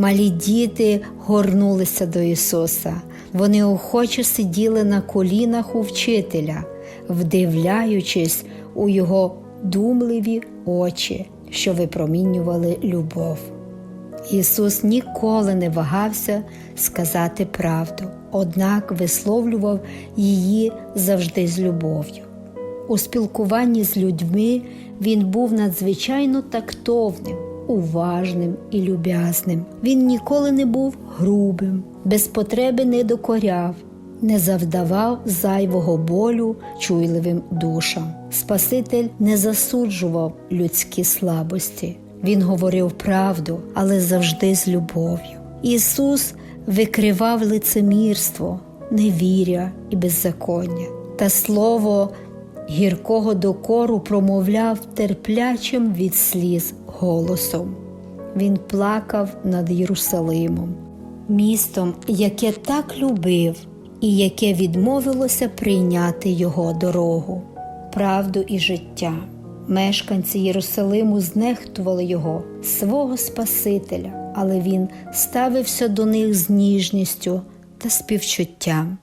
Малі діти горнулися до Ісуса. Вони охоче сиділи на колінах у вчителя, вдивляючись у його думливі очі, що випромінювали любов. Ісус ніколи не вагався сказати правду, однак висловлював її завжди з любов'ю. У спілкуванні з людьми він був надзвичайно тактовним, уважним і люб'язним. Він ніколи не був грубим, без потреби не докоряв, не завдавав зайвого болю чуйливим душам. Спаситель не засуджував людські слабості. Він говорив правду, але завжди з любов'ю. Ісус викривав лицемірство, невіря і беззаконня, та слово гіркого докору промовляв терплячим від сліз голосом. Він плакав над Єрусалимом, містом, яке так любив і яке відмовилося прийняти його дорогу, правду і життя. Мешканці Єрусалиму знехтували його, свого Спасителя, але він ставився до них з ніжністю та співчуттям.